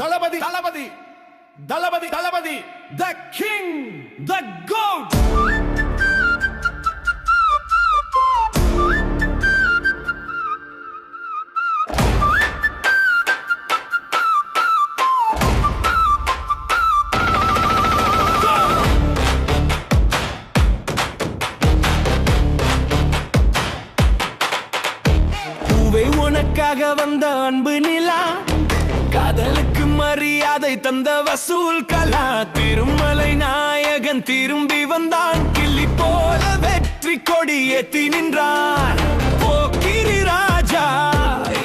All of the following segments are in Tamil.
Thalapathy. Thalapathy. Thalapathy. Thalapathy. The king the code உனக்காக வந்த அன்பு நிலா. காதலுக்கு மரியாதை தந்த வசூல் கலா. திருமலை நாயகன் திரும்பி வந்தான். கிள்ளி போல வெற்றி கொடி ஏத்தி நின்றான் போக்கிரி ராஜா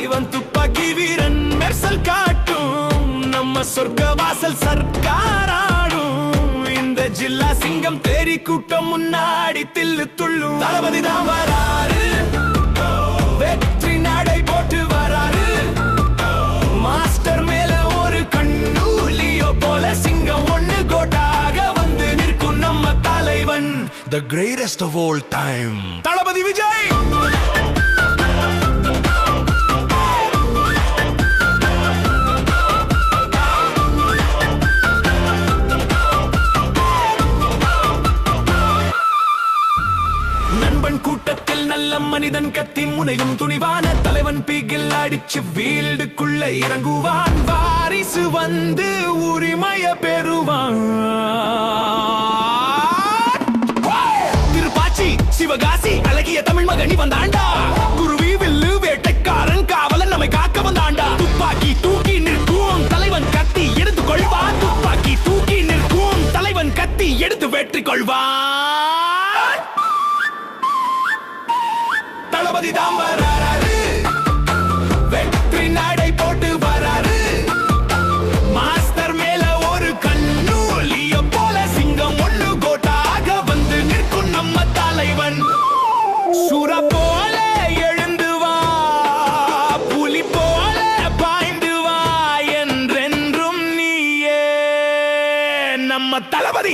இவன் துப்பாக்கி வீரன். மெர்சல் காட்டும் நம்ம சொர்க்க வாசல் சர்க்காராடும். இந்த ஜில்லா சிங்கம் தேரி கூட்டம் முன்னாடி தில்லு துள்ளும். தளபதி தான் வராரு. தலைவன் The greatest of all time. தளபதி விஜய்! நண்பன் கூட்டத்தில் நல்ல மனிதன் கத்தி முனையும் துணிவான தலைவன் பீகில் அடிச்சு வீல்டுக்குள்ள இறங்குவான். வாரிசு வந்து உரிமைய பெறுவான். மகனி வந்தாண்டா. குருவி வில்லு வேட்டைக்காரன் காவலன் நம்மை காக்க வந்தாண்டா. துப்பாக்கி தூக்கி நிற்கும். தலைவன் கத்தி எடுத்து கொள்வான். துப்பாக்கி தூக்கி நிற்கும். தலைவன் கத்தி எடுத்து வெற்றி கொள்வான். தளபதி தான் என்றென்றும் நீயே நம்ம தளபதி